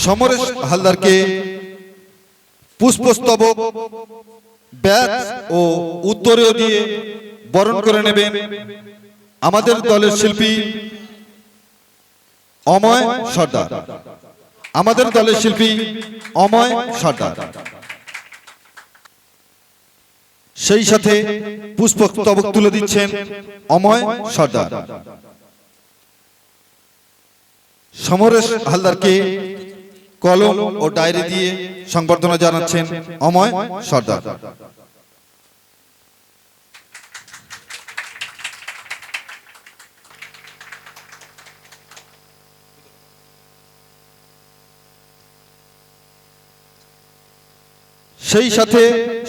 সমরেশ হালদারকে পুষ্পস্তবক, ব্যাচ ও উত্তরীয় দিয়ে বরণ করে নেবেন আমাদের দলের শিল্পী অময় সর্দার। আমাদের দলের শিল্পী অময় সর্দার। সেই সাথে পুষ্পস্তবক তুলে দিচ্ছেন অময় সর্দার। সমরেশ হালদারকে কলম ও ডায়েরি দিয়ে সংবর্ধনা জানাচ্ছেন অময় সর্দার। সেই সাথে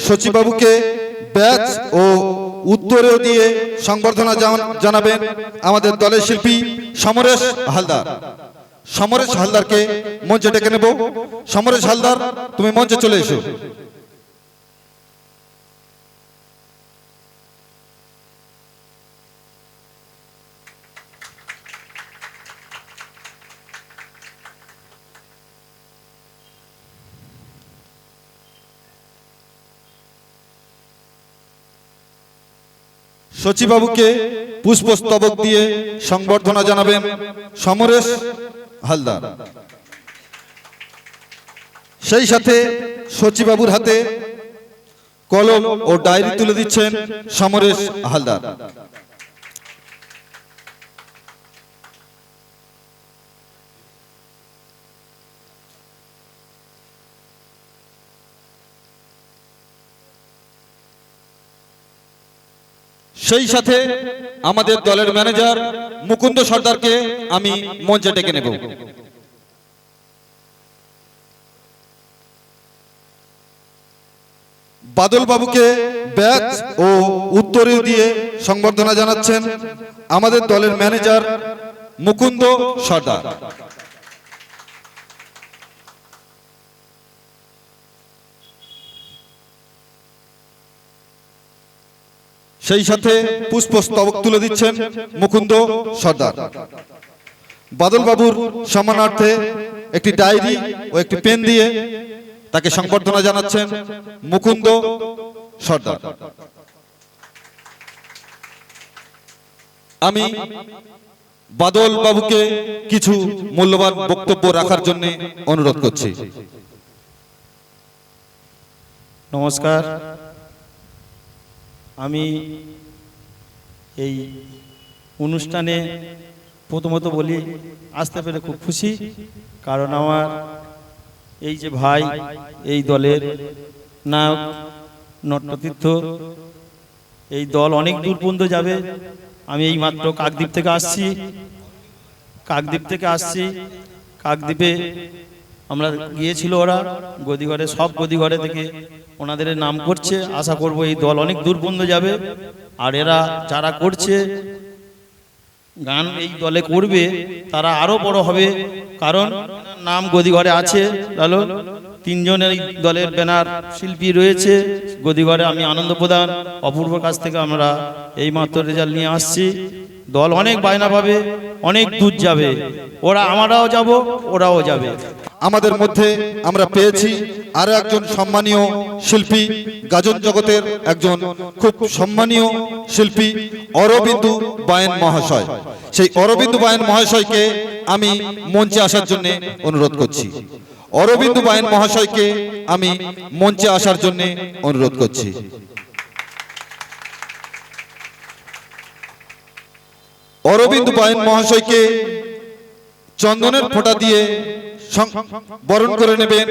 সচিবাবুকে ব্যাচ ও উত্তরেও দিয়ে সংবর্ধনা জানাবেন আমাদের দলের শিল্পী সমরেশ হালদার। সমরেশ হালদারকে মঞ্চে ডেকে নেব। সমরেশ হালদার তুমি মঞ্চে চলে এসো। সচিবাবুকে পুষ্পস্তবক দিয়ে সংবর্ধনা জানাবেন সমরেশ। হালদার। সেই সাথে সচিবাবুর হাতে কলম ও ডায়েরি তুলে দিচ্ছেন সমরেশ হালদার। সেই সাথে আমাদের দলের ম্যানেজার মুকুন্দ সর্দারকে আমি মঞ্চে ডেকে নেব। বাদল বাবুকে ব্যাচ ও উত্তরে দিয়ে সংবর্ধনা জানাচ্ছেন আমাদের দলের ম্যানেজার মুকুন্দ সর্দার। সেই সাথে পুষ্পস্তবক তুলে দিচ্ছেন মুকুন্দ সর্দার। বাদল বাবুর সম্মানার্থে একটি ডায়েরি ও একটি পেন দিয়ে তাকে সংবর্ধনা জানাচ্ছেন মুকুন্দ সর্দার। আমি বাদল বাবুকে কিছু মূল্যবান বক্তব্য রাখার জন্য অনুরোধ করছি। নমস্কার। আমি এই অনুষ্ঠানে প্রথমত বলি, আসতে পেরে খুব খুশি, কারণ আমার এই যে ভাই, এই দলের নায়ক নট্টতীর্থ এই দল অনেক দূর পর্যন্ত যাবে। আমি এই মাত্র কাকদ্বীপ থেকে আসছি। কাকদ্বীপ থেকে আসছি। কাকদ্বীপে আমরা গিয়েছিল ওরা, গদিঘরে, সব গদিঘরে থেকে ওনাদের নাম করছে। আশা করব এই দল অনেক দূর পর্যন্ত যাবে। আর এরা যারা করছে, গান এই দলে করবে, তারা আরও বড় হবে। কারণ নাম গদিঘরে আছে। লালো তিনজনের দলের ব্যানার শিল্পী রয়েছে। গদিঘরে আমি আনন্দ প্রদান, অপূর্ব কাছ থেকে আমরা এই মাত্র রেজাল্ট নিয়ে আসছি। দল অনেক বায়না পাবে, অনেক দূর যাবে। ওরা আমরাও যাব, ওরাও যাবে। আমাদের মধ্যে আমরা পেয়েছি আরও একজন সম্মানীয় শিল্পী গাজন জগতের একজন খুব সম্মানীয় শিল্পী অরবিন্দু বায়ন মহাশয়। সেই অরবিন্দু বায়ন মহাশয়কে আমি মঞ্চে আসার জন্য অনুরোধ করছি। অরবিন্দু বায়ন মহাশয়কে আমি মঞ্চে আসার জন্য অনুরোধ করছি। অরবিন্দু বায়ন মহাশয়কে চন্দনের ফোঁটা দিয়ে বরণ করে নেবেন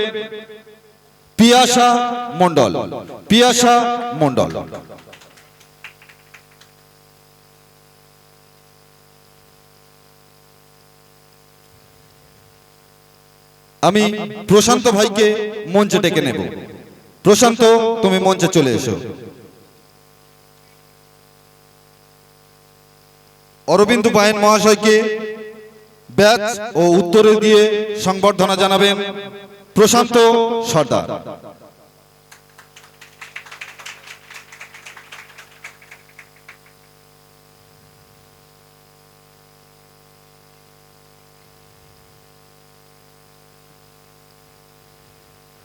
পিয়াসা মণ্ডল পিয়াসা মণ্ডল। আমি প্রশান্ত ভাইকে মঞ্চে ডেকে নেব। প্রশান্ত, তুমি মঞ্চে চলে এসো। অরবিন্দু বায়ন মহাশয়কে ব্যাচ ও উত্তরে দিয়ে সংবর্ধনা জানাবেন প্রশান্ত সর্দার।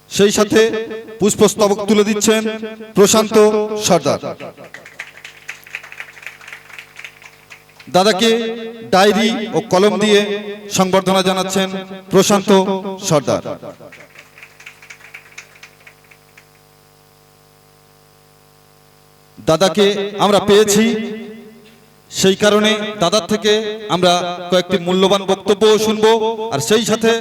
সেই সাথে পুষ্পস্তবক তুলে দিচ্ছেন প্রশান্ত সর্দার। দাদাকে ডায়েরি ও কলম দিয়ে সংবর্ধনা জানাচ্ছেন প্রশান্ত সর্দার। দাদাকে আমরা পেয়েছি। সেই কারণে দাদার থেকে আমরা কয়েকটি মূল্যবান বক্তব্য শুনব আর সেই সাথে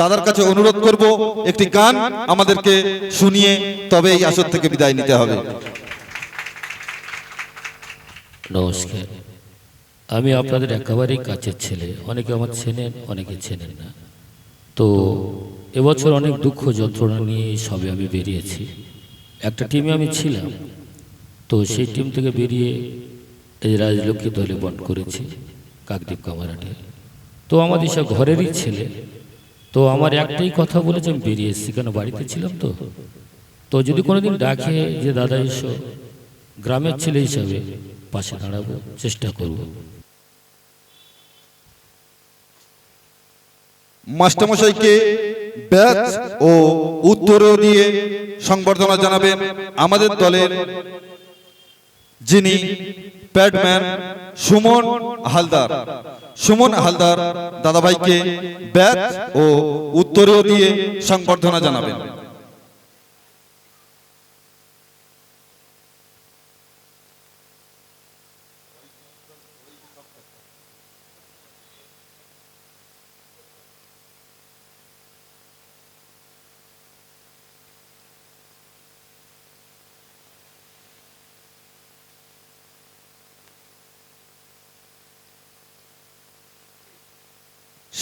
দাদার কাছে অনুরোধ করব একটি গান আমাদেরকে শুনিয়ে তবে এই আসর থেকে বিদায় নিতে হবে। নমস্কার। আমি আপনাদের একেবারেই কাছের ছেলে। অনেকে আমার চেনেন, অনেকে চেনেন না। তো এবছর অনেক দুঃখ যন্ত্রণা নিয়ে সবে আমি বেরিয়েছি। একটা টিমে আমি ছিলাম। তো সেই টিম থেকে বেরিয়ে এই রাজলক্ষ্মী দলে বন্ড করেছি, কাকদ্বীপ কামারাটে তো আমার সব ঘরেরই ছেলে। তো আমার একটাই কথা বলেছে আমি বেরিয়ে এসেছি। কেন বাড়িতে ছিলাম তো? তো যদি কোনোদিন ডাকে যে, দাদা এসো, গ্রামের ছেলে হিসাবে পাশে দাঁড়াবো, চেষ্টা করব। মাস্টারমশাইকে ব্যাচ ও উত্তরও দিয়ে সংবর্ধনা জানাবেন আমাদের দলের যিনি প্যাডম্যান সুমন হালদার। সুমন হালদার দাদাভাইকে ব্যাচ ও উত্তরও দিয়ে সংবর্ধনা জানাবেন।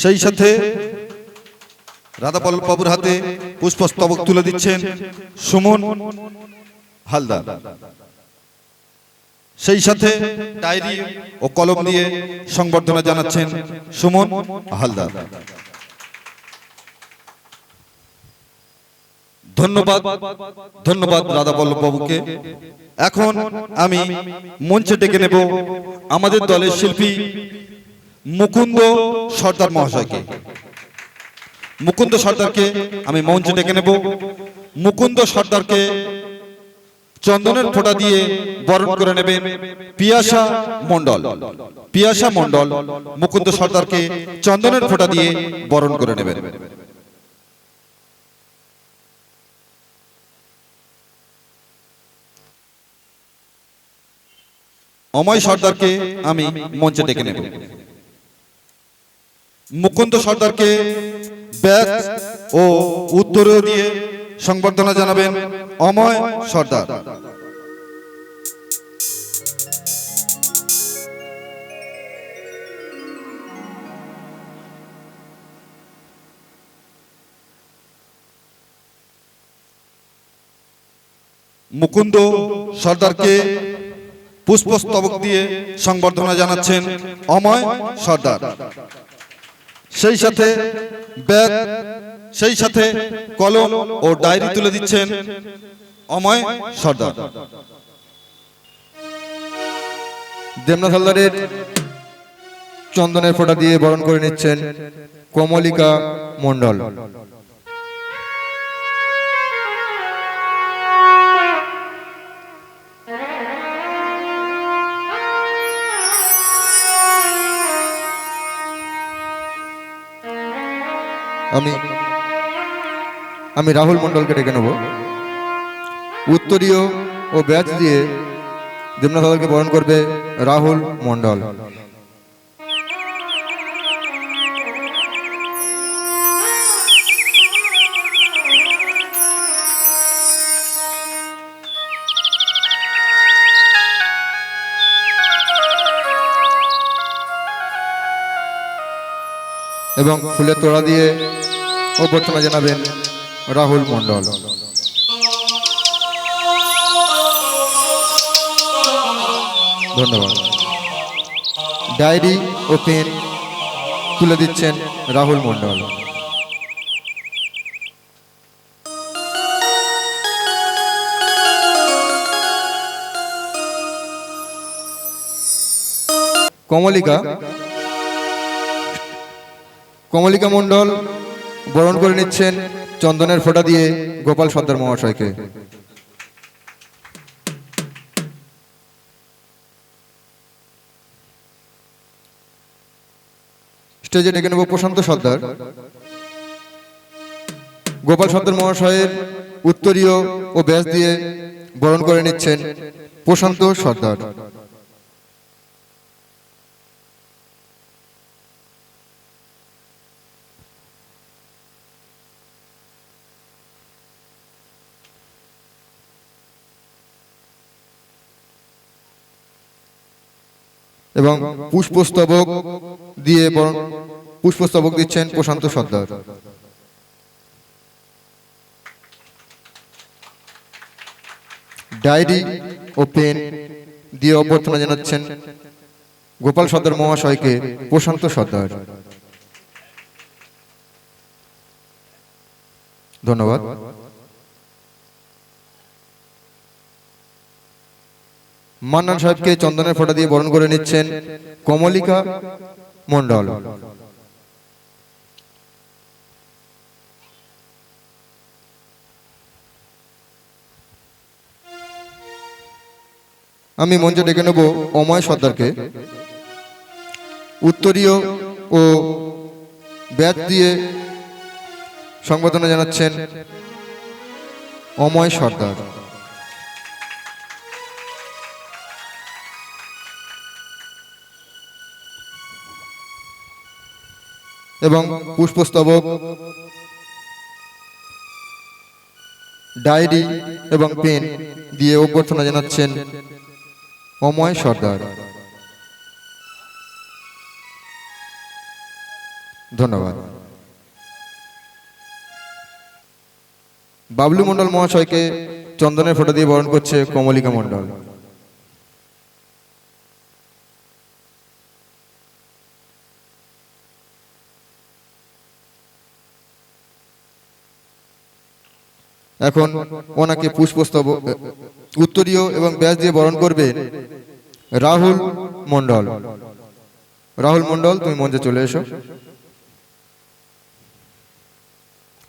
সেই সাথে রাধাপল বাবুর হাতে পুষ্পস্তবক তুলে দিচ্ছেন সুমন হালদার। সেই সাথে ডায়েরি ও কলম দিয়ে সংবর্ধনা জানাচ্ছেন সুমন হালদার। ধন্যবাদ ধন্যবাদ রাধা বাবুকে। এখন আমি মঞ্চে ডেকে নেব আমাদের দলের শিল্পী মুকুন্দ সর্দার মহাশয়কে। মুকুন্দ সর্দারকে আমি মঞ্চে ডেকে নেব। মুকুন্দ সর্দারকে চন্দনের ফোঁটা দিয়ে বরণ করে নেবেন পিয়াসা মণ্ডল। পিয়াসা মণ্ডল মুকুন্দ সর্দারকে চন্দনের ফোঁটা দিয়ে বরণ করে নেবেন অময় সর্দারকে আমি মঞ্চে ডেকে নেব। মুকুন্দ সর্দারকে ব্যাগ ও উত্তরীয় দিয়ে সংবর্ধনা জানাবেন অময় সর্দার। মুকুন্দ সর্দারকে পুষ্পস্তবক দিয়ে সংবর্ধনা জানাচ্ছেন অময় সর্দার। সেই সাথে ব্যাগ, সেই সাথে কলম ও ডায়েরি তুলে দিচ্ছেন অময় সর্দার। দেবনাথ হালদারের চন্দনের ফোঁটা দিয়ে বরণ করে নিচ্ছেন কমলিকা মণ্ডল। আমি আমি রাহুল মণ্ডলকে ডেকে নেব। উত্তরীয় ও ব্যাচ দিয়ে হালদারকে বরণ করবে রাহুল মণ্ডল। এবং ফুলের তোড়া দিয়ে অভ্যর্থনা জানাবেন রাহুল মণ্ডল। ধন্যবাদ। ডায়েরি ও পেন তুলে দিচ্ছেন রাহুল মণ্ডল। কমলিকা কমলিকা মণ্ডল বরণ করে নিচ্ছেন চন্দনের ফোঁটা দিয়ে গোপাল সর্দার মহাশয়কে। স্টেজে ডেকে নেব প্রশান্ত সর্দার। গোপাল সর্দার মহাশয়ের উত্তরীয় ও ব্যাস দিয়ে বরণ করে নিচ্ছেন প্রশান্ত সর্দার। এবং পুষ্পস্তবক দিয়ে পুষ্পস্তবক দিচ্ছেন প্রশান্ত সর্দার। ডায়েরি ও পেন দিয়ে অভ্যর্থনা জানাচ্ছেন গোপাল সর্দার মহাশয়কে প্রশান্ত সর্দার। ধন্যবাদ। মান্নান সাহেবকে চন্দনের ফোঁটা দিয়ে বরণ করে নিচ্ছেন কমলিকা মণ্ডল। আমি মঞ্চে ডেকে নেব অময় সর্দারকে। উত্তরীয় ও ব্যাচ দিয়ে সংবর্ধনা জানাচ্ছেন অময় সর্দার। এবং পুষ্পস্তবক, ডায়েরি এবং পেন দিয়ে অভ্যর্থনা জানাচ্ছেন অময় সর্দার। ধন্যবাদ। বাবলু মণ্ডল মহাশয়কে চন্দনের ফোঁটা দিয়ে বরণ করছে কমলিকা মণ্ডল। এখন ওনাকে পুষ্পস্তব, উত্তরীয় এবং ব্যাস দিয়ে বরণ করবে রাহুল মন্ডল রাহুল মন্ডল তুমি মঞ্চে চলে এসো।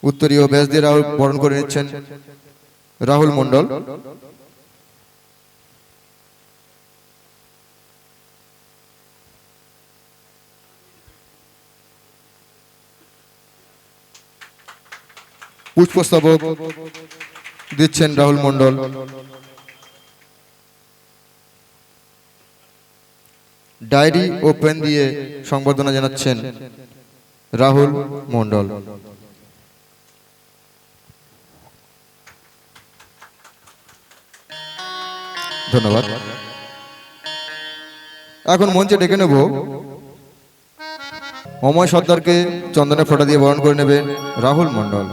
উত্তরীয় ব্যাস দিয়ে রাহুল বরণ করে নিচ্ছেন রাহুল মণ্ডল। পুষ্পস্তবক দিচ্ছেন রাহুল মণ্ডল। ডায়েরি ও পেন দিয়ে সংবর্ধনা জানাচ্ছেন রাহুল মণ্ডল। ধন্যবাদ। এখন মঞ্চে ডেকে নেব অময় সর্দারকে চন্দনের ফোঁটা দিয়ে বরণ করে নেবেন রাহুল মণ্ডল।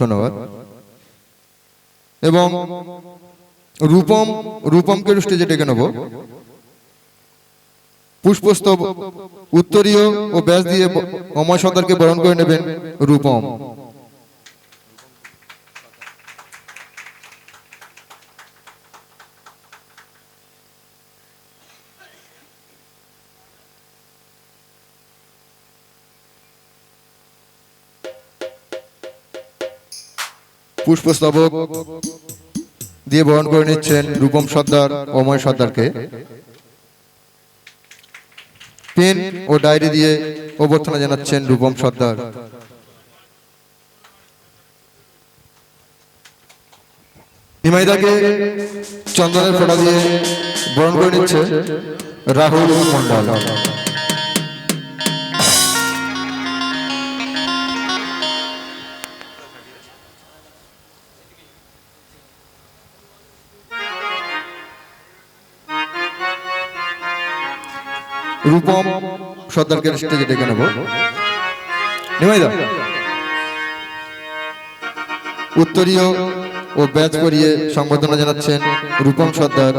ধন্যবাদ। এবং রূপম রূপমকে স্টেজে ডেকে নেব। পুষ্পস্তব উত্তরীয় ও ব্যাস দিয়ে অময় সর্দারকে বরণ করে নেবেন রূপম। পুষ্পস্তবক দিয়ে বরণ করে নিচ্ছেন রূপম সর্দার, অময় সর্দারকে। পেন ও ডায়েরি দিয়ে অভ্যর্থনা জানাচ্ছেন রূপম সর্দার। হিমাইদাকে চন্দনের ফোঁটা দিয়ে বরণ করে নিচ্ছে রাহুল মন্ডল রূপম সর্দারকে স্টেজে ডেকে নেব। উত্তরীয় ও ব্যাচ করিয়ে সংবর্ধনা জানাচ্ছেন রূপম সর্দার।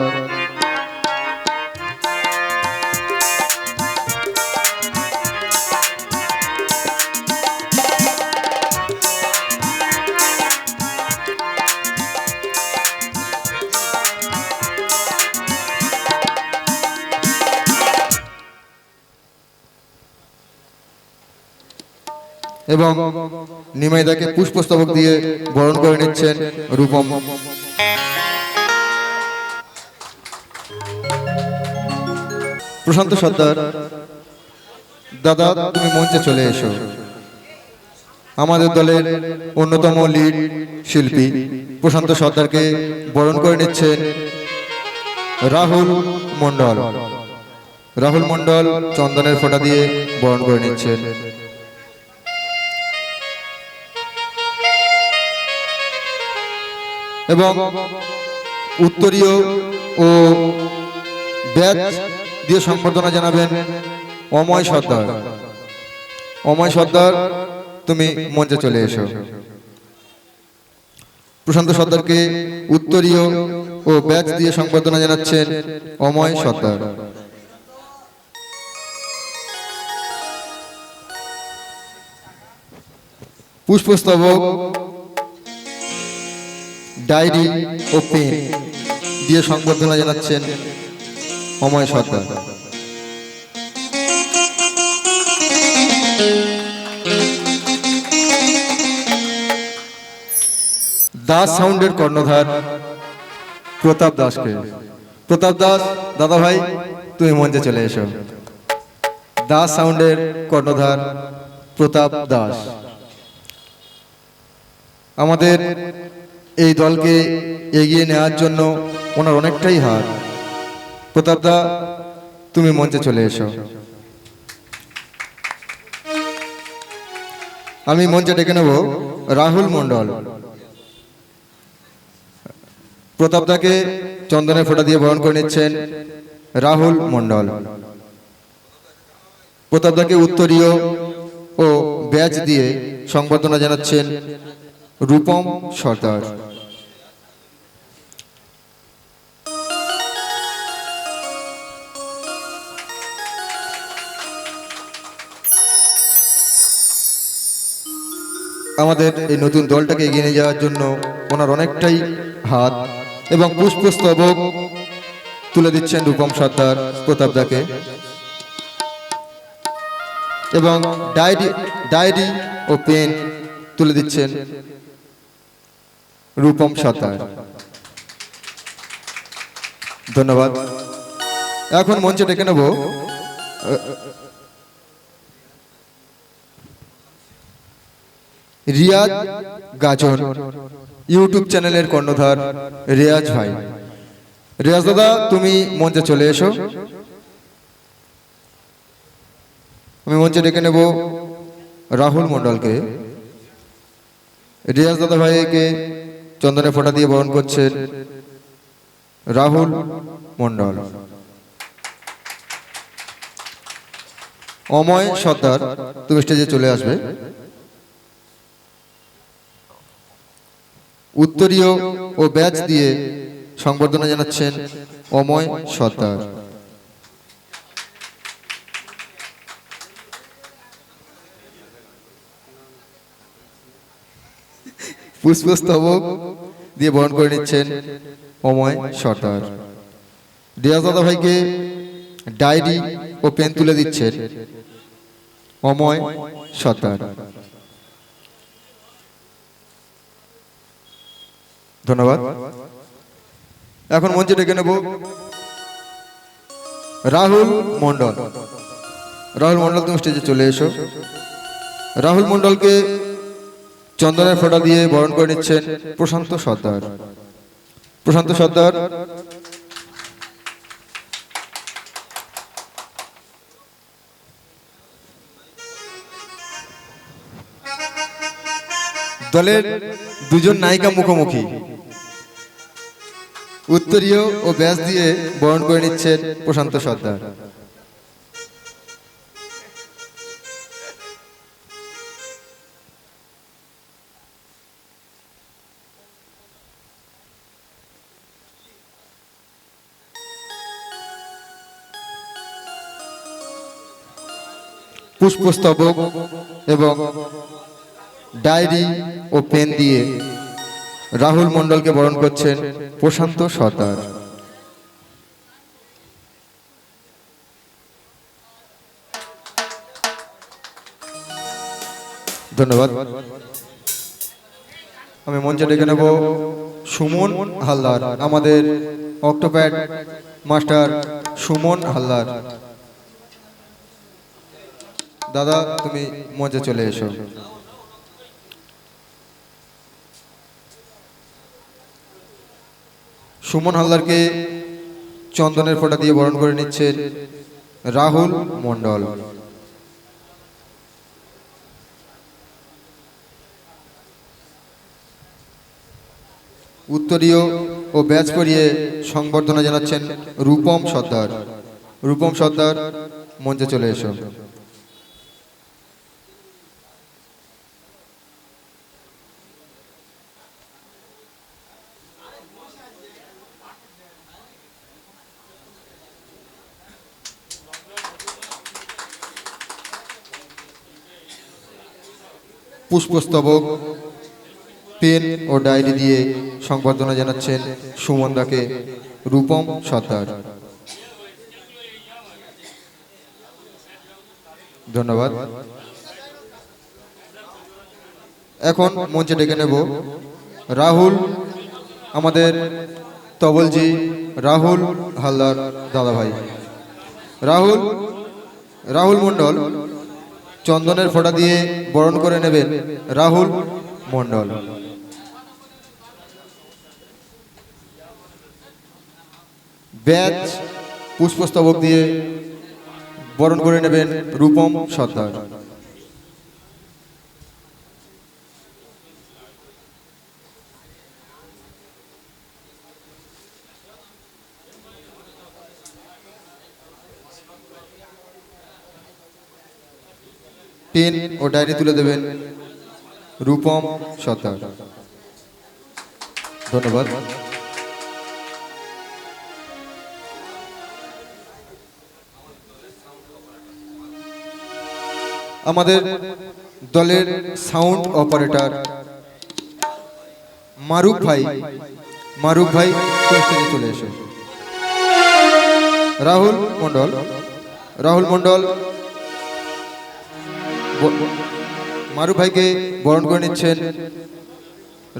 এবং নিমাইদাকে পুষ্পস্তবক দিয়ে বরণ করে নিচ্ছেন রূপম। প্রশান্ত সর্দার, দাদা, তুমি মঞ্চে চলে এসো। আমাদের দলের অন্যতম লিড শিল্পী প্রশান্ত সর্দারকে বরণ করে নিচ্ছেন রাহুল মণ্ডল। রাহুল মণ্ডল চন্দনের ফোঁটা দিয়ে বরণ করে নিচ্ছেন। এবং উত্তরীয় ও ব্যাচ দিয়ে সম্বর্ধনা জানাবেন অময় সর্দার। অময় সর্দার, তুমি মঞ্চে চলে এসো। প্রশান্ত সর্দারকে উত্তরীয় ও ব্যাচ দিয়ে সম্বর্ধনা জানাচ্ছেন অময় সর্দার। পুষ্পস্তবক ডায়েরি ও পেন দিয়ে সংবর্ধনা জানাচ্ছেন অময় সর্দার দাস সাউন্ডের কর্ণধার প্রতাপ দাসকে। প্রতাপ দাস দাদা ভাই তুমি মঞ্চে চলে এসো। দাস সাউন্ডের কর্ণধার প্রতাপ দাস। আমাদের এই দলকে এগিয়ে নেওয়ার জন্য ওনার অনেকটাই হাত। প্রতাপ দা তুমি মঞ্চে চলে এসো। আমি মঞ্চে ডেকে নেব রাহুল মণ্ডল। প্রতাপ দাকে চন্দনের ফোঁটা দিয়ে বরণ করে নিচ্ছেন রাহুল মণ্ডল। প্রতাপ দাকে উত্তরীয় ও ব্যাচ দিয়ে সংবর্ধনা জানাচ্ছেন রূপম সর্দার। আমাদের এই নতুন দলটাকে এগিয়ে নিয়ে যাওয়ার জন্য ওনার অনেকটাই হাত এবং পুষ্পস্তবক তুলে দিচ্ছেন রূপম সর্দার প্রতাপদাকে এবং ডায়েরি ডায়েরি ও পেন তুলে দিচ্ছেন রূপম সর্দার ধন্যবাদ। এখন মঞ্চে ডেকে নেব রিয়াজ গাজন, ইউটিউব চ্যানেলের কর্ণধার রিয়াজ ভাই। রিয়াজ দাদা, তুমি মঞ্চে চলে এসো। আমি মঞ্চে ডেকে নেব রাহুল মন্ডলকে রিয়াজ দাদা ভাইকে চন্দনে ফোঁটা দিয়ে বরণ করছেন রাহুল মণ্ডল। অময় সর্দার, তুমি স্টেজে চলে আসবে। উত্তরীয় ও ব্যাচ দিয়ে সংবর্ধনা জানাচ্ছেন অময় সর্দার। পুষ্পস্তবক দিয়ে বরণ করে নিচ্ছেন অময় সর্দার। রিয়াজ দাদা ভাইকে ডায়েরি ও পেন তুলে দিচ্ছেন অময় সর্দার। ধন্যবাদ। এখন মঞ্চে ডেকে নেব রাহুল মন্ডল রাহুল মন্ডল তুমি স্টেজে চলে এসো। রাহুল মন্ডলকে চন্দনের ফোঁটা দিয়ে বরণ করে নিচ্ছেন প্রশান্ত সর্দার। প্রশান্ত সর্দার। দলের দুজন নায়িকা মুখোমুখি। উত্তরীয় ও ব্যাস দিয়ে বরণ করে নিচ্ছেন প্রশান্ত সর্দার। পুষ্পস্তবক এবং ডায়েরি ও পেন দিয়ে রাহুল মণ্ডলকে বরণ করছেন প্রশান্ত সর্দার। ধন্যবাদ। আমি মঞ্চে ডেকে নেব সুমন হালদার, আমাদের অক্টোপ্যাড মাস্টার সুমন হালদার। দাদা, তুমি মঞ্চে চলে এসো। সুমন হালদারকে চন্দনের ফোঁটা দিয়ে বরণ করে নিচ্ছেন রাহুল মণ্ডল। উত্তরীয় ও ব্যাচ করিয়ে সংবর্ধনা জানাচ্ছেন রূপম সর্দার। রূপম সর্দার, মঞ্চে চলে এসো। পুষ্পস্তবক, পেন ও ডায়েরি দিয়ে সংবর্ধনা জানাচ্ছেন সুমনদাকে রূপম সর্দার। ধন্যবাদ। এখন মঞ্চে ডেকে নেব রাহুল, আমাদের তবলজি রাহুল হালদার দাদাভাই। রাহুল রাহুল মণ্ডল চন্দনের ফোঁটা দিয়ে বরণ করে নেবেন রাহুল মণ্ডল। ব্যাচ পুষ্পস্তবক দিয়ে বরণ করে নেবেন রূপম সর্দার। পেন ও ডায়েরি তুলে দেবেন রূপম সর্দার। ধন্যবাদ। আমাদের দলের সাউন্ড অপারেটর মারুফ ভাই মারুফ ভাই চলে এসে। রাহুল মন্ডল রাহুল মণ্ডল মারুফ ভাইকে বরণ করে নিচ্ছেন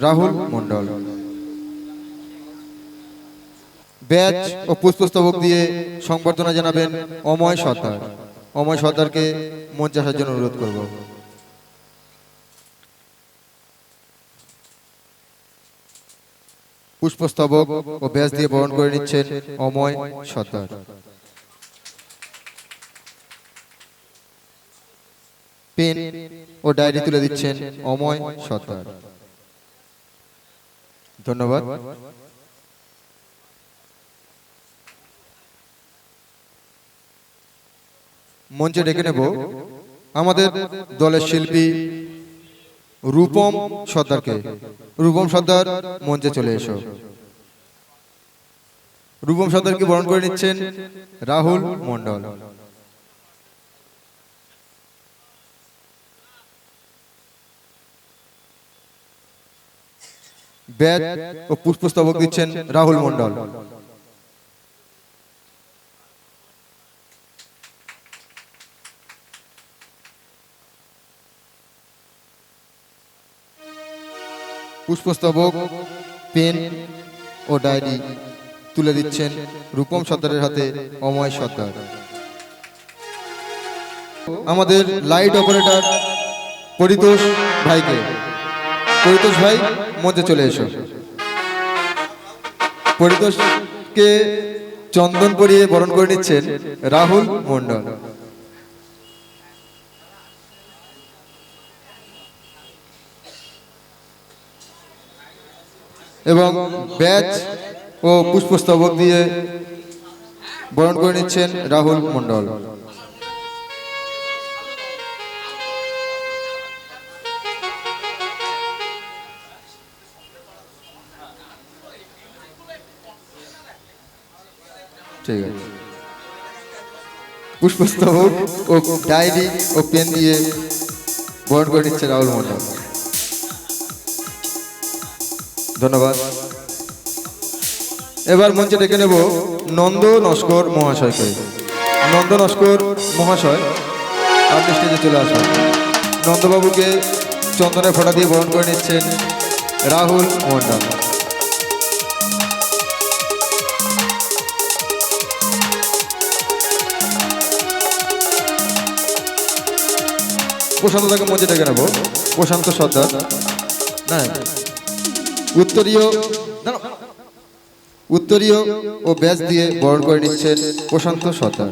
রাহুল মন্ডল ব্যাচ ও পুষ্পস্তবক দিয়ে সংবর্ধনা জানাবেন অময় সর্দার। অময় সর্দারকে মঞ্চে আসার জন্য অনুরোধ করব। পুষ্পস্তবক ও ব্যাচ দিয়ে বরণ করে নিচ্ছেন অময় সর্দার। পেন ও ডায়েরি তুলে দিচ্ছেন অময় সর্দার। ধন্যবাদ। মঞ্চে ডেকে নেব আমাদের দলের শিল্পী রূপম সর্দারকে। রূপম সর্দার, মঞ্চে চলে এসো। রূপম সর্দারকে বরণ করে নিচ্ছেন? রাহুল মণ্ডল। ব্যাট ও পুষ্পস্তবক দিচ্ছেন রাহুল মন্ডল পুষ্পস্তবক, পেন ও ডায়েরি তুলে দিচ্ছেন রূপম সর্দারের হাতে অময় সর্দার। আমাদের লাইট অপারেটর পরিতোষ ভাইকে। পরিতোষ ভাই মধ্যে চলে এসো। পরিতোষকে চন্দন পরিয়ে বরণ করে নিচ্ছেন রাহুল মণ্ডল। এবং ব্যাচ ও পুষ্পস্তবক দিয়ে বরণ করে নিচ্ছেন রাহুল মণ্ডল। পুষ্পস্তবক ও ডায়েরি ও পেন দিয়ে বরণ করে নিচ্ছে রাহুল মণ্ডল ধন্যবাদ। এবার মঞ্চে ডেকে নেব নন্দ নস্কর মহাশয়কে। নন্দ নস্কর মহাশয়, আপনি স্টেজে চলে আসুন। নন্দবাবুকে চন্দনের ফোঁটা দিয়ে বরণ করে নিচ্ছেন রাহুল মন্ডল। প্রশান্ত তাকে মঞ্চে ডেকে নেব। প্রশান্ত সর্দার। না উত্তরীয়। উত্তরীয় ও ব্যাচ দিয়ে বরণ করে নিচ্ছেন প্রশান্ত সর্দার।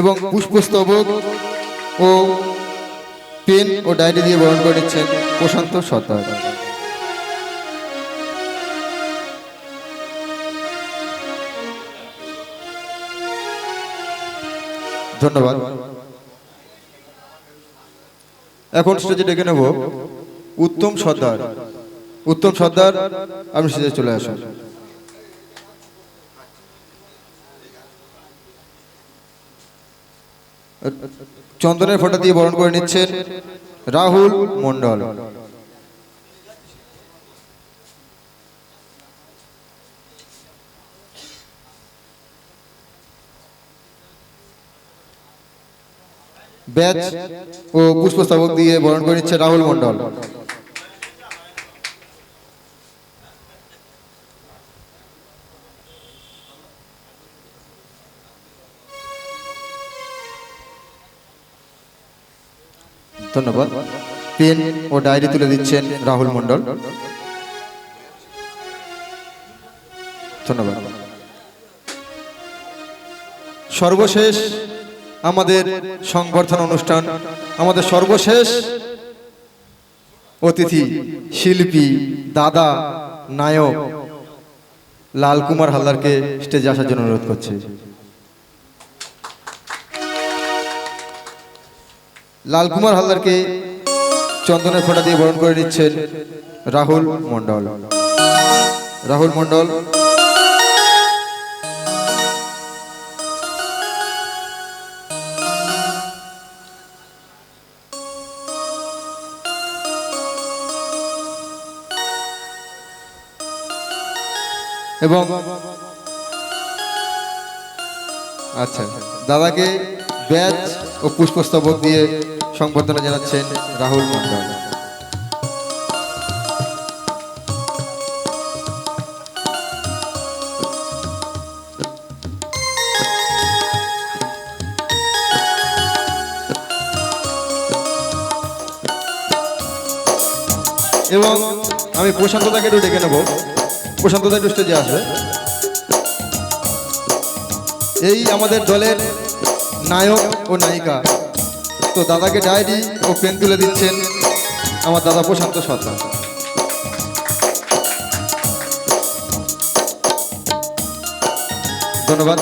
এবং পুষ্পস্তবক ও পেন ও ডায়েরি দিয়ে বরণ করে নিচ্ছেন প্রশান্ত সর্দার। ধন্যবাদ। এখন স্টেজে ডেকে নেব উত্তম সর্দার। উত্তম সর্দার আপনি স্টেজে চলে আসুন চন্দনের ফোঁটা দিয়ে বরণ করে নিচ্ছেন রাহুল মন্ডল ব্যাচ ও পুষ্পস্তবক দিয়ে বরণ করে নিচ্ছে রাহুল মন্ডল ধন্যবাদ। পেন ও ডায়েরি তুলে দিচ্ছেন রাহুল মন্ডল ধন্যবাদ। সর্বশেষ আমাদের সংবর্ধনা অনুষ্ঠান, আমাদের সর্বশেষ অতিথি শিল্পী, দাদা, নায়ক লালকুমার হালদারকে স্টেজে আসার জন্য অনুরোধ করছি। লালকুমার হালদারকে চন্দনের ফোঁটা দিয়ে বরণ করে নিচ্ছেন রাহুল মন্ডল রাহুল মন্ডল এবং আচ্ছা দাদাকে ব্যাচ ও পুষ্পস্তবক দিয়ে সংবর্ধনা জানাচ্ছেন রাহুল মন্ডল এবং আমি প্রশান্তদাকে একটু ডেকে নেব। প্রশান্তদা একটু স্টেজে আসবে। এই আমাদের দলের নায়ক ও নায়িকা। তো দাদাকে ডায়েরি ও পেন তুলে দিচ্ছেন আমার দাদা প্রশান্ত সরকার। ধন্যবাদ।